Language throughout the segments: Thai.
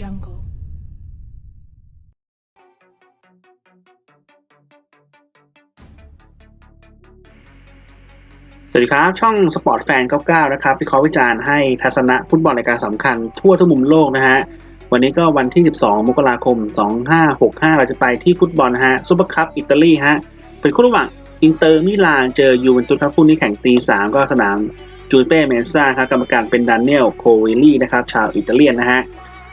jungle. สวัสดีครับ ช่องสปอร์ตแฟน99นะครับวิเคราะห์วิจารณ์ให้ทัศนะฟุตบอลรายการสำคัญทั่วทุกมุมโลกนะฮะ วันนี้ก็วันที่ 12 มกราคม 2565 เราจะไปที่ฟุตบอลฮะซูเปอร์คัพอิตาลีฮะ เป็นคู่ระหว่างอินเตอร์มิลานเจอยูเวนตุสครับคู่นี้แข่งตี3ก็สนามจูเป้เมซ่าครับกรรมการเป็นดานเนียลโควิลลี่นะครับชาวอิตาเลียนนะฮะ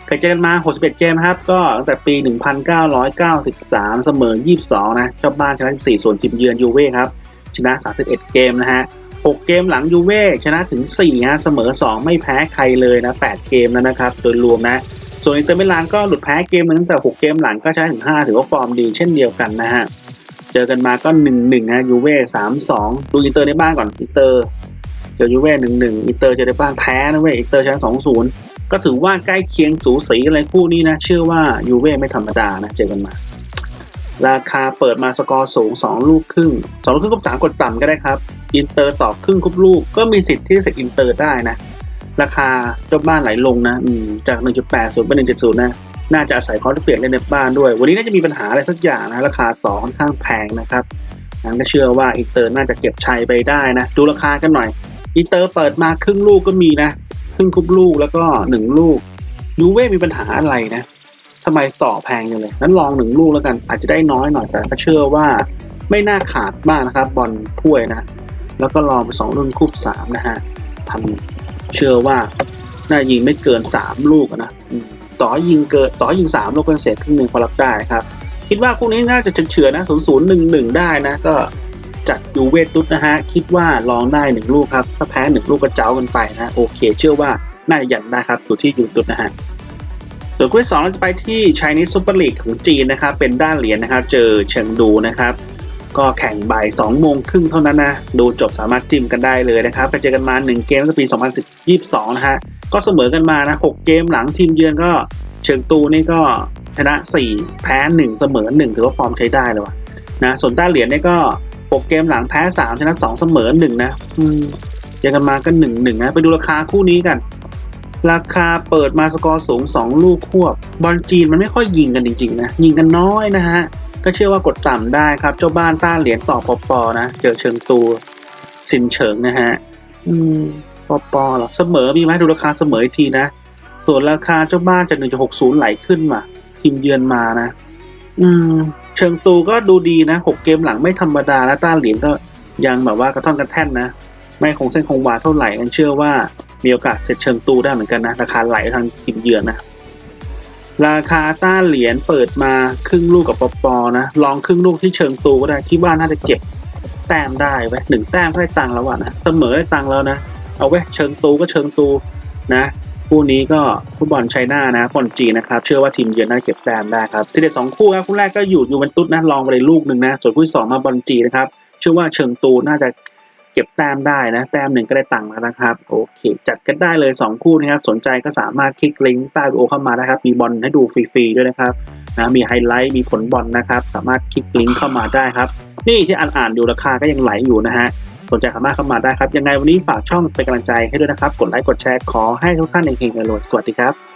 เคยเจอกันมา 61 เกมครับ ก็ตั้งแต่ปี 1993 เสมอ 22 นะเจ้าบ้านชนะ 14 ส่วนทีมเยือนยูเว่ครับ ชนะ 31 เกมนะฮะ 6 เกมหลังยูเว่ชนะถึง4ฮะเสมอ 2 ไม่แพ้ใครเลยนะ 8 เกมแล้วนะครับ โดยรวมนะ ส่วนอินเตอร์มิลานก็หลุดแพ้เกมหนึงตั้งแต่ 6 เกมหลังก็ชนะถึง 5 ถือว่าฟอร์มดีเช่นเดียวกันนะฮะ เจอกันมาก็ 1-1 นะยูเว่3-2 ดูอินเตอร์ในบ้านก่อนอินเตอร์เจอยูเว่1-1อินเตอร์เจอในบ้านแพ้นะเว้ยอินเตอร์ชนะ2-0 ก็ถือว่าใกล้เคียงสูสีกันเลยคู่นี้นะ เชื่อว่ายูเว่ไม่ธรรมดานะ เจอกันมา ราคาเปิดมาสกอร์สูง 2 ลูกครึ่ง2ลูกครึ่งกับ3กดต่ำก็ได้ครับ อินเตอร์ต่อครึ่งครบลูก ก็มีสิทธิ์ที่จะเสร็จอินเตอร์ได้นะ ราคาเจ้าบ้านไหลลงนะจาก 1.80เป็น1.0นะน่าจะอาศัยเขาที่เปลี่ยนเล่นในบ้านด้วย วันนี้น่าจะมีปัญหาอะไรสักอย่างนะ ราคาต่อค่อนข้างแพงนะครับงั้นก็เชื่อว่าอินเตอร์น่าจะเก็บชัยไปได้นะ ดูราคากันหน่อย อินเตอร์เปิดมาครึ่งลูกก็มีนะ ครึ่งครบลูกแล้วก็หนึ่งลูกยูเว่มีปัญหาอะไรนะทำไมต่อแพงจังเลยนั้นลองหนึ่งลูกแล้วกันอาจจะได้น้อยหน่อยแต่ก็เชื่อว่าไม่น่าขาดมากนะครับ บอลถ้วยนะ แล้วก็ลองไปสองลูกคูบสามนะฮะทำเชื่อว่าน่ายิงไม่เกินสามลูกนะต่อยิงเกินต่อยิงสามลูกเป็นเศษครึ่งหนึ่งพอรับได้ครับ คิดว่าคู่นี้น่าจะเฉื่อนๆนะศูนย์ศูนย์หนึ่งหนึ่งได้นะก็ จัดยูเวตุสนะฮะ คิดว่าลองได้หนึ่งลูกครับ ถ้าแพ้หนึ่งลูกก็เจ้ากันไปนะโอเค เชื่อว่าน่าจะยันได้ครับอยู่ที่ยูตุสนะฮะส่วนคู่ที่สองเราจะไปที่ Chinese Super League ของจีนนะครับ เป็นด้านเหรียญนะครับ เจอเฉิงดูนะครับ ก็แข่งบ่าย2โมงครึ่งเท่านั้นนะ ดูจบสามารถจิ้มกันได้เลยนะครับไปเจอกันมา 1 เกมตั้งแต่ปี 2022 นะฮะ ก็เสมอกันมานะ 6 เกมหลังทีมเยือนก็เฉิงตูนี่ก็ชนะ 4 แพ้ 1 เสมอ 1 ถือว่าฟอร์มใช้ได้เลยว่ะนะ ส่วนต้านเหรียญนี่ก็ 6เกมหลังแพ้3ชนะ2เสมอ1นะอืมเจอกันมาก็1 1นะ ไปดูราคาคู่นี้กัน ราคาเปิดมาสกอร์สูง2ลูกควบบอลจีนมันไม่ค่อยยิงกันจริงๆนะ ยิงกันน้อยนะฮะ ก็เชื่อว่ากดต่ำได้ครับ เจ้าบ้านต้านเหรียญต่อปอปอนะ เจอเชิงตูสินเฉิงนะฮะ อืมปอปอหรอ เสมอมีไหมดูราคาเสมออีกทีนะ ส่วนราคาเจ้าบ้านจาก1.60ไหลขึ้นมาทีมเยือนมานะ อืม เชิงตูก็ดูดีนะ6เกมหลังไม่ธรรมดาและต้านเหรียญก็ยังแบบว่ากระท่อนกระแท่นนะ ไม่คงเส้นคงวาเท่าไหร่กันเชื่อว่ามีโอกาสเสร็จเชิงตูได้เหมือนกันนะราคาไหลทางทีมเยือนนะราคาต้านเหรียญเปิดมาครึ่งลูกกับปอปอนะลองครึ่งลูกที่เชิงตูก็ได้คิดว่าน่าจะเก็บแต้มได้ไว้หนึ่งแต้มได้ตังแล้วอะนะเสมอได้ตังแล้วนะ เอาไว้เชิงตูก็เชิงตูนะ คู่นี้ก็ฟุตบอลไชน่านะบอลจีนนะครับ เชื่อว่าทีมเยือนน่าเก็บแต้มได้ครับทีเด็ดสองคู่ครับคู่แรกก็อยู่ยูเวนตุสนะลองไปเลยลูกหนึ่งนะ ส่วนคู่ที่สองมาบอลจีนนะครับ เชื่อว่าเชิงตูน่าจะเก็บแต้มได้นะ แต้มหนึ่งก็ได้ตังค์แล้วนะครับ โอเค จัดกันได้เลย 2 คู่นะครับ สนใจก็สามารถคลิกลิงก์ใต้วิดีโอเข้ามานะครับ มีบอลให้ดูฟรีๆด้วยนะครับนะมีไฮไลท์มีผลบอลนะครับ สามารถคลิกลิงก์เข้ามาได้ครับ นี่ที่อ่านๆดูราคาก็ยังไหลอยู่นะฮะ สนใจสามารถเข้ามาได้ครับ ยังไงวันนี้ฝากช่องเป็นกำลังใจให้ด้วยนะครับ กดไลค์กดแชร์ขอให้ทุกท่านเฮงๆรวยสวัสดีครับ